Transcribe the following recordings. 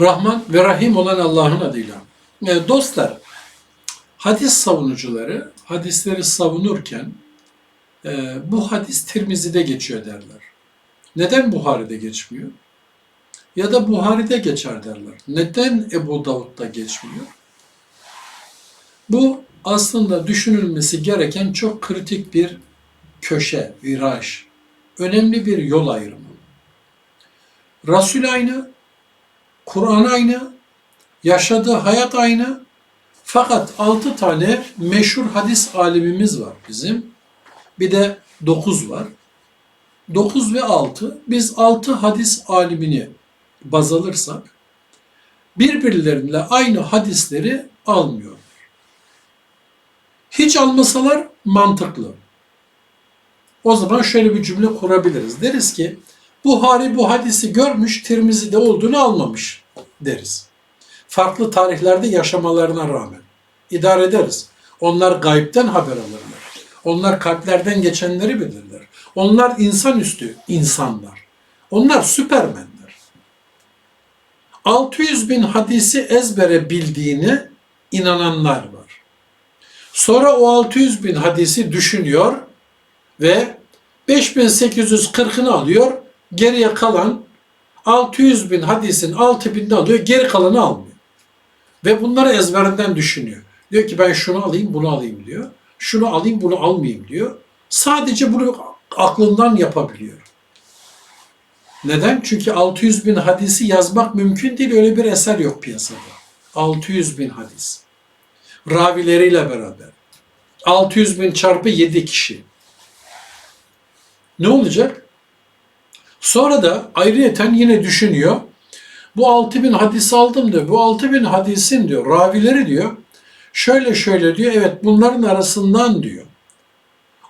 Rahman ve Rahim olan Allah'ın adıyla. E, dostlar, hadis savunucuları hadisleri savunurken e, bu hadis Tirmizi'de geçiyor derler. Neden Buhari'de geçmiyor? Ya da Buhari'de geçer derler. Neden Ebu Davud'da geçmiyor? Bu aslında düşünülmesi gereken çok kritik bir köşe, viraj. Önemli bir yol ayrımı. Resul aynı, Kur'an aynı, yaşadığı hayat aynı. Fakat altı tane meşhur hadis alimimiz var bizim. Bir de dokuz var. Dokuz ve altı. Biz altı hadis alimini baz alırsak birbirleriyle aynı hadisleri almıyor. Hiç almasalar mantıklı. O zaman şöyle bir cümle kurabiliriz. Deriz ki Buhari bu hadisi görmüş, Tirmizi'de olduğunu almamış deriz. Farklı tarihlerde yaşamalarına rağmen. idare ederiz. Onlar gaybden haber alırlar. Onlar kalplerden geçenleri bilirler. Onlar insanüstü insanlar. Onlar süpermenler. 600 bin hadisi ezbere bildiğini inananlar var. Sonra o 600 bin hadisi düşünüyor ve 5840'ını alıyor. Geriye kalan 600 bin hadisin 6000'ini alıyor. Geri kalanı almıyor. Ve bunları ezberinden düşünüyor. Diyor ki ben şunu alayım bunu alayım diyor. Şunu alayım bunu almayayım diyor. Sadece bunu aklından yapabiliyor. Neden? Çünkü 600 bin hadisi yazmak mümkün değil. Öyle bir eser yok piyasada. 600 bin hadis. Ravileriyle beraber. 600 bin çarpı 7 kişi. Ne olacak? Sonra da ayrıyeten yine düşünüyor. Bu 6000 hadis aldım diyor. Bu 6000 hadisin diyor ravileri diyor. Şöyle şöyle diyor. Evet bunların arasından diyor.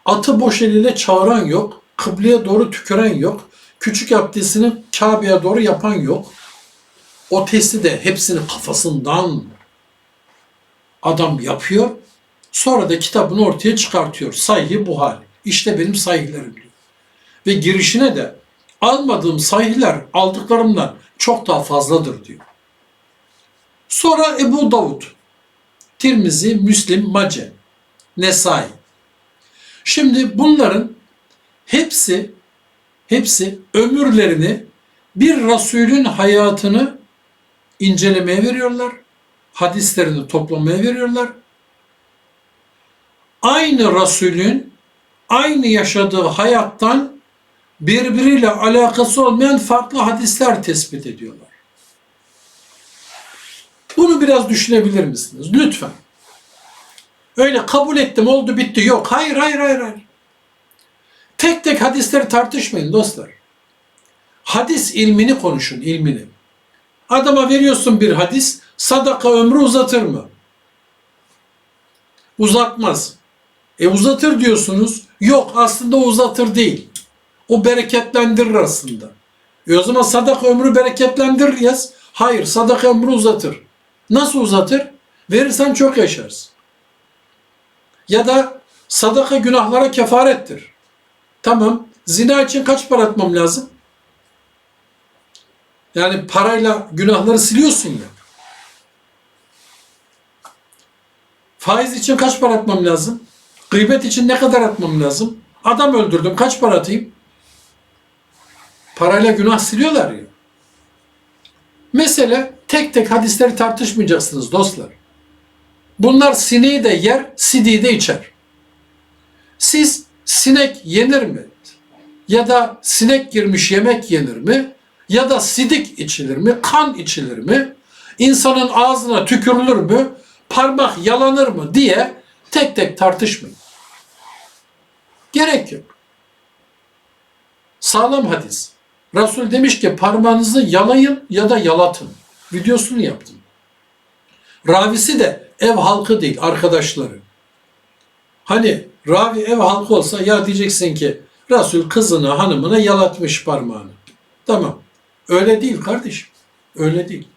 Atı boş eliyle çağıran yok. Kıbleye doğru tüküren yok. Küçük abdestini Kabe'ye doğru yapan yok. O testi de hepsini kafasından adam yapıyor. Sonra da kitabını ortaya çıkartıyor. Sahih Buhari. İşte benim sahihlerim diyor. Ve girişine de almadığım sahihler aldıklarımdan çok daha fazladır diyor. Sonra Ebu Davud, Tirmizi, Müslim, Mace, Nesai. Şimdi bunların hepsi hepsi ömürlerini bir Resulün hayatını incelemeye veriyorlar. Hadislerini toplamaya veriyorlar. Aynı Resulün aynı yaşadığı hayattan birbiriyle alakası olmayan farklı hadisler tespit ediyorlar. Bunu biraz düşünebilir misiniz? Lütfen. Öyle kabul ettim oldu bitti. Yok. Hayır hayır hayır hayır. Tek tek hadisleri tartışmayın dostlar. Hadis ilmini konuşun ilmini. Adama veriyorsun bir hadis sadaka ömrü uzatır mı? Uzatmaz. E uzatır diyorsunuz. Yok aslında uzatır değil. O bereketlendirir aslında. E o zaman sadaka ömrü bereketlendirir yaz. Hayır sadaka ömrü uzatır. Nasıl uzatır? Verirsen çok yaşarsın. Ya da sadaka günahlara kefarettir. Tamam. Zina için kaç para atmam lazım? Yani parayla günahları siliyorsun ya. Faiz için kaç para atmam lazım? Gıybet için ne kadar atmam lazım? Adam öldürdüm kaç para atayım? Parayla günah siliyorlar ya. Mesele tek tek hadisleri tartışmayacaksınız dostlar. Bunlar sineği de yer, sidiği de içer. Siz sinek yenir mi? Ya da sinek girmiş yemek yenir mi? Ya da sidik içilir mi? Kan içilir mi? İnsanın ağzına tükürülür mü? Parmak yalanır mı diye tek tek tartışmayın. Gerek yok. Sağlam hadis. Resul demiş ki parmağınızı yalayın ya da yalatın. Videosunu yaptım. Ravisi de ev halkı değil arkadaşları. Hani ravi ev halkı olsa ya diyeceksin ki Resul kızını hanımına yalatmış parmağını. Tamam. Öyle değil kardeşim. Öyle değil.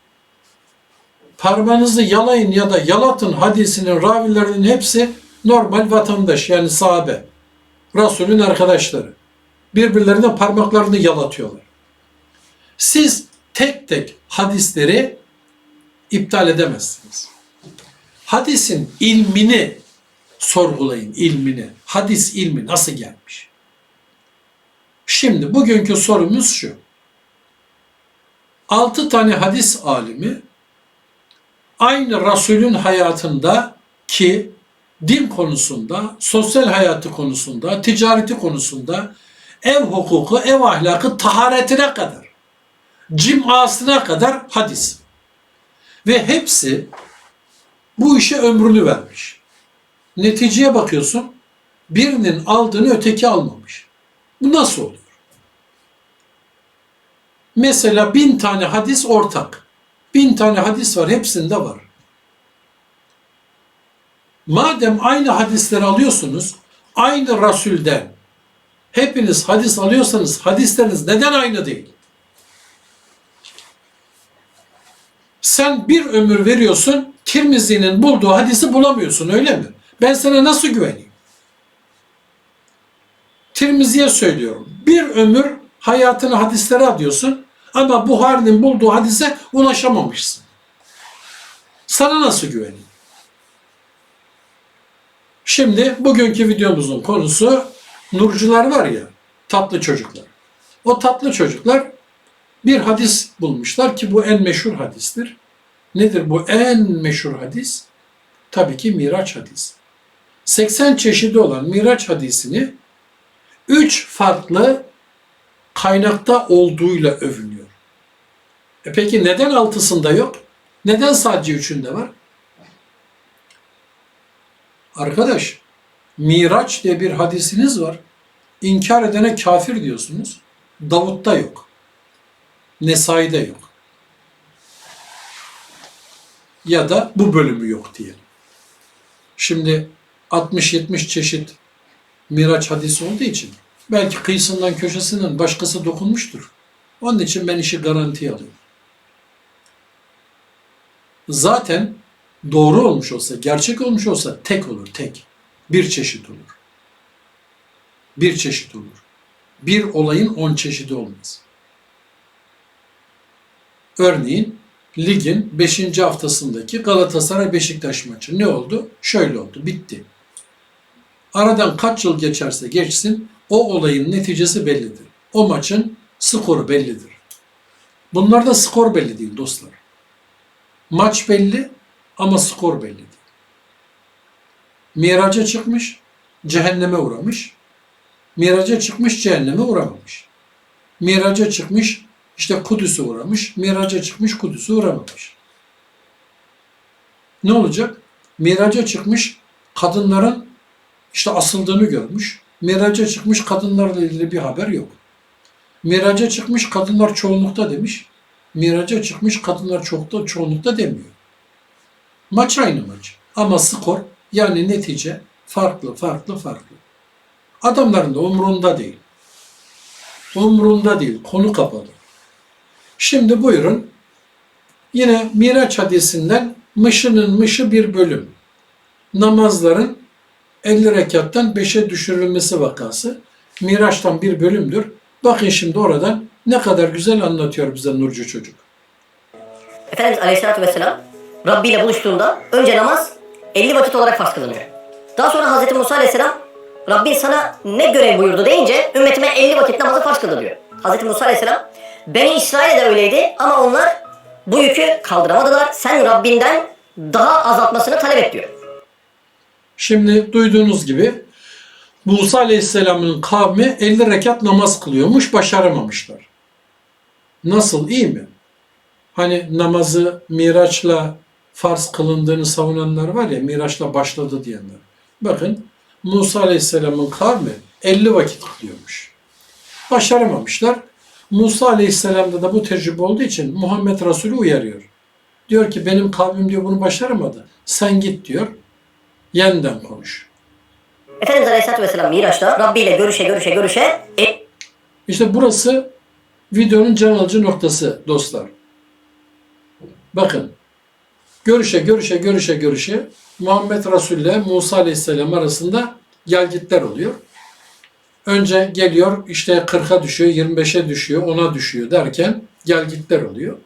Parmağınızı yalayın ya da yalatın hadisinin ravilerinin hepsi normal vatandaş yani sahabe. Resulün arkadaşları. Birbirlerine parmaklarını yalatıyorlar. Siz tek tek hadisleri iptal edemezsiniz. Hadisin ilmini sorgulayın, ilmini. Hadis ilmi nasıl gelmiş? Şimdi bugünkü sorumuz şu. Altı tane hadis alimi aynı Resulün hayatında ki din konusunda, sosyal hayatı konusunda, ticareti konusunda, ev hukuku, ev ahlakı, taharetine kadar, cimasına kadar hadis. Ve hepsi bu işe ömrünü vermiş. Neticeye bakıyorsun, birinin aldığını öteki almamış. Bu nasıl oluyor? Mesela bin tane hadis ortak. Bin tane hadis var, hepsinde var. Madem aynı hadisleri alıyorsunuz, aynı Rasul'den hepiniz hadis alıyorsanız hadisleriniz neden aynı değil? Sen bir ömür veriyorsun, Tirmizi'nin bulduğu hadisi bulamıyorsun öyle mi? Ben sana nasıl güveneyim? Tirmizi'ye söylüyorum. Bir ömür hayatını hadislere adıyorsun ama Buhari'nin bulduğu hadise ulaşamamışsın. Sana nasıl güveneyim? Şimdi bugünkü videomuzun konusu nurcular var ya, tatlı çocuklar. O tatlı çocuklar bir hadis bulmuşlar ki bu en meşhur hadistir. Nedir bu en meşhur hadis? Tabii ki Miraç hadisi. 80 çeşidi olan Miraç hadisini 3 farklı kaynakta olduğuyla övünüyor. E peki neden altısında yok? Neden sadece üçünde var? Arkadaş, Miraç diye bir hadisiniz var. İnkar edene kafir diyorsunuz. Davut'ta yok. Nesai'de yok. Ya da bu bölümü yok diyelim. Şimdi 60-70 çeşit Miraç hadisi olduğu için belki kıyısından köşesinden başkası dokunmuştur. Onun için ben işi garantiye alıyorum. Zaten doğru olmuş olsa, gerçek olmuş olsa tek olur, tek. Bir çeşit olur. Bir çeşit olur. Bir olayın on çeşidi olmaz. Örneğin ligin 5. haftasındaki Galatasaray Beşiktaş maçı ne oldu? Şöyle oldu, bitti. Aradan kaç yıl geçerse geçsin o olayın neticesi bellidir. O maçın skoru bellidir. Bunlarda skor belli değil dostlar. Maç belli ama skor belli değil. Miraca çıkmış, cehenneme uğramış. Miraca çıkmış, cehenneme uğramamış. Miraca çıkmış, işte Kudüs'e uğramış. Miraca çıkmış, Kudüs'e uğramamış. Ne olacak? Miraca çıkmış, kadınların işte asıldığını görmüş. Miraca çıkmış, kadınlarla ilgili bir haber yok. Miraca çıkmış, kadınlar çoğunlukta demiş. Miraca çıkmış, kadınlar çokta, çoğunlukta demiyor. Maç aynı maç. Ama skor yani netice farklı, farklı, farklı. Adamların da umrunda değil. Umrunda değil. Konu kapalı. Şimdi buyurun. Yine Miraç hadisinden mışının mışı bir bölüm. Namazların 50 rekattan 5'e düşürülmesi vakası. Miraç'tan bir bölümdür. Bakın şimdi oradan ne kadar güzel anlatıyor bize Nurcu çocuk. Efendimiz Aleyhisselatü Vesselam Rabbi ile buluştuğunda önce namaz 50 vakit olarak farz kılınıyor. Daha sonra Hazreti Musa Aleyhisselam Rabbin sana ne görev buyurdu deyince ümmetime 50 vakit namazı farz kıldı diyor. Hazreti Musa Aleyhisselam Beni İsrail de öyleydi ama onlar bu yükü kaldıramadılar. Sen Rabbinden daha azaltmasını talep et diyor. Şimdi duyduğunuz gibi Musa Aleyhisselam'ın kavmi 50 rekat namaz kılıyormuş, başaramamışlar. Nasıl, iyi mi? Hani namazı Miraç'la farz kılındığını savunanlar var ya, Miraç'la başladı diyenler. Bakın Musa Aleyhisselam'ın kavmi 50 vakit kılıyormuş. Başaramamışlar. Musa Aleyhisselam'da da bu tecrübe olduğu için Muhammed Resulü uyarıyor. Diyor ki benim kavmim diyor bunu başaramadı. Sen git diyor. Yeniden konuş. Efendimiz Aleyhisselatü Vesselam Miraç'ta Rabbi ile görüşe görüşe görüşe e, İşte burası videonun can alıcı noktası dostlar. Bakın. Görüşe görüşe görüşe görüşe Muhammed Resul ile Musa Aleyhisselam arasında gelgitler oluyor. Önce geliyor işte 40'a düşüyor, 25'e düşüyor, 10'a düşüyor derken gelgitler oluyor.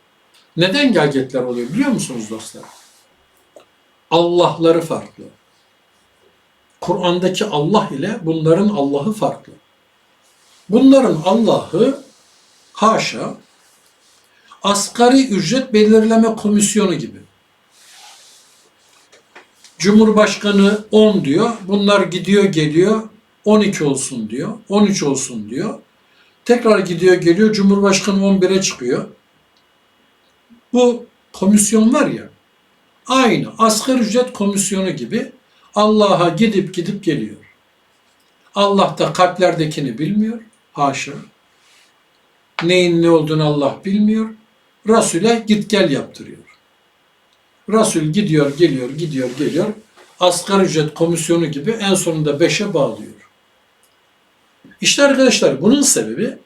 Neden gelgetler oluyor biliyor musunuz dostlar? Allah'ları farklı. Kur'an'daki Allah ile bunların Allah'ı farklı. Bunların Allah'ı haşa asgari ücret belirleme komisyonu gibi. Cumhurbaşkanı 10 diyor. Bunlar gidiyor geliyor 12 olsun diyor. 13 olsun diyor. Tekrar gidiyor geliyor. Cumhurbaşkanı 11'e çıkıyor. Bu komisyon var ya aynı asgari ücret komisyonu gibi Allah'a gidip gidip geliyor. Allah da kalplerdekini bilmiyor. Haşa. Neyin ne olduğunu Allah bilmiyor. Resul'e git gel yaptırıyor. Resul gidiyor, geliyor, gidiyor, geliyor. Asgari ücret komisyonu gibi en sonunda beşe bağlıyor. İşte arkadaşlar bunun sebebi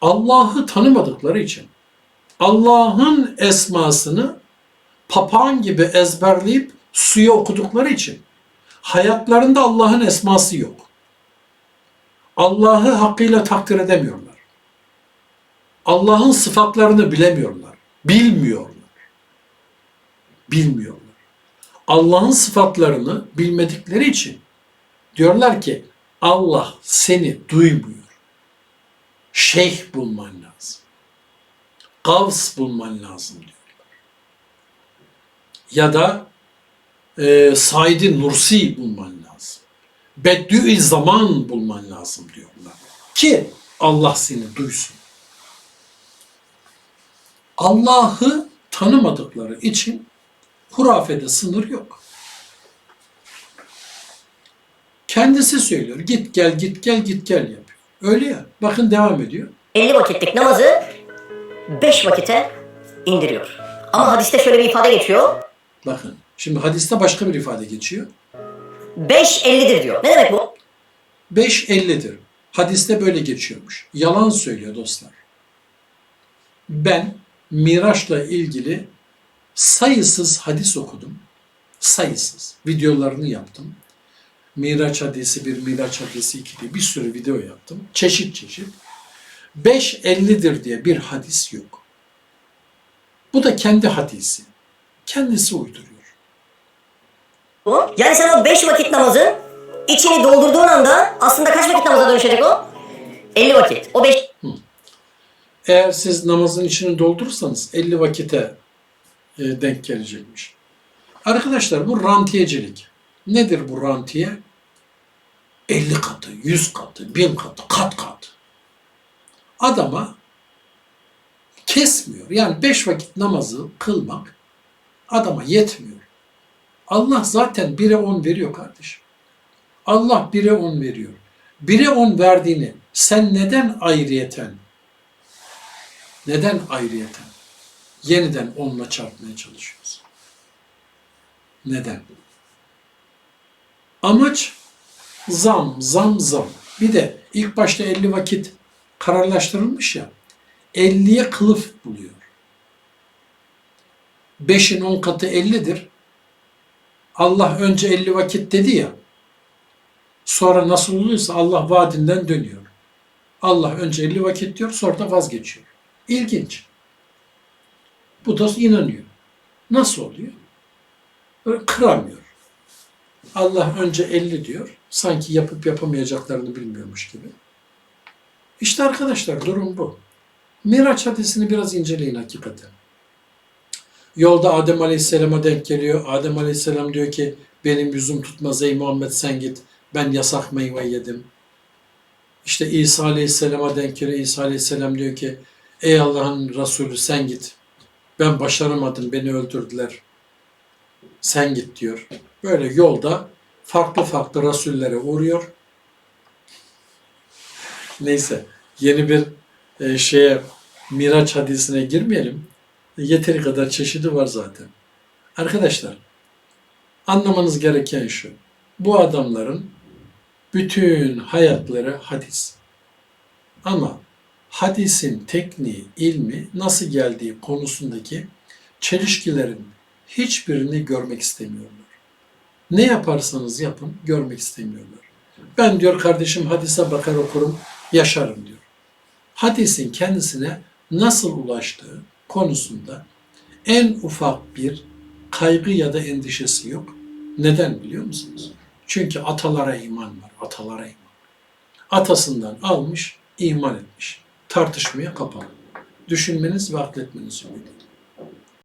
Allah'ı tanımadıkları için. Allah'ın esmasını papağan gibi ezberleyip suya okudukları için. Hayatlarında Allah'ın esması yok. Allah'ı hakkıyla takdir edemiyorlar. Allah'ın sıfatlarını bilemiyorlar. Bilmiyorlar. Bilmiyorlar. Allah'ın sıfatlarını bilmedikleri için diyorlar ki Allah seni duymuyor. Şeyh bulman lazım. Gavs bulman lazım diyorlar. Ya da e, Said-i Nursi bulman lazım. Beddü zaman bulman lazım diyorlar. Ki Allah seni duysun. Allah'ı tanımadıkları için hurafede sınır yok. Kendisi söylüyor. Git gel git gel git gel yapıyor. Öyle ya. Bakın devam ediyor. 50 vakitlik namazı 5 vakite indiriyor. Ama hadiste şöyle bir ifade geçiyor. Bakın. Şimdi hadiste başka bir ifade geçiyor. 5 50'dir diyor. Ne demek bu? 5.50'dir. Hadiste böyle geçiyormuş. Yalan söylüyor dostlar. Ben Miraç'la ilgili sayısız hadis okudum. Sayısız. Videolarını yaptım. Miraç hadisi bir, Miraç hadisi iki diye bir sürü video yaptım. Çeşit çeşit. 5.50'dir diye bir hadis yok. Bu da kendi hadisi. Kendisi uyduruyor. Yani sen o 5 vakit namazı içini doldurduğun anda aslında kaç vakit namaza dönüşecek o? 50 vakit. O 5 Eğer siz namazın içini doldurursanız 50 vakite e, denk gelecekmiş. Arkadaşlar bu rantiyecilik. Nedir bu rantiye? 50 katı, 100 katı, 1000 katı, kat kat. Adama kesmiyor. Yani 5 vakit namazı kılmak adama yetmiyor. Allah zaten 1'e 10 veriyor kardeşim. Allah 1'e 10 veriyor. 1'e 10 verdiğini sen neden ayrıyeten neden ayrıyeten yeniden onunla çarpmaya çalışıyorsun? Neden? Amaç zam, zam, zam. Bir de ilk başta 50 vakit kararlaştırılmış ya, 50'ye kılıf buluyor. 5'in 10 katı 50'dir. Allah önce 50 vakit dedi ya, sonra nasıl oluyorsa Allah vaadinden dönüyor. Allah önce 50 vakit diyor, sonra da vazgeçiyor. İlginç. Bu da inanıyor. Nasıl oluyor? Böyle kıramıyor. Allah önce 50 diyor. Sanki yapıp yapamayacaklarını bilmiyormuş gibi. İşte arkadaşlar durum bu. Miraç hadisini biraz inceleyin hakikaten. Yolda Adem Aleyhisselam'a denk geliyor. Adem Aleyhisselam diyor ki benim yüzüm tutmaz ey Muhammed sen git. Ben yasak meyve yedim. İşte İsa Aleyhisselam'a denk geliyor. İsa Aleyhisselam diyor ki ey Allah'ın Resulü sen git. Ben başaramadım beni öldürdüler. Sen git diyor. Böyle yolda farklı farklı rasullere uğruyor. Neyse yeni bir e, şeye Miraç hadisine girmeyelim. Yeteri kadar çeşidi var zaten. Arkadaşlar anlamanız gereken şu. Bu adamların bütün hayatları hadis. Ama hadisin tekniği, ilmi nasıl geldiği konusundaki çelişkilerin hiçbirini görmek istemiyorlar. Ne yaparsanız yapın görmek istemiyorlar. Ben diyor kardeşim hadise bakar okurum, yaşarım diyor. Hadisin kendisine nasıl ulaştığı, konusunda en ufak bir kaygı ya da endişesi yok. Neden biliyor musunuz? Çünkü atalara iman var, atalara iman. Atasından almış, iman etmiş. Tartışmaya kapalı. Düşünmeniz ve akletmeniz ümit.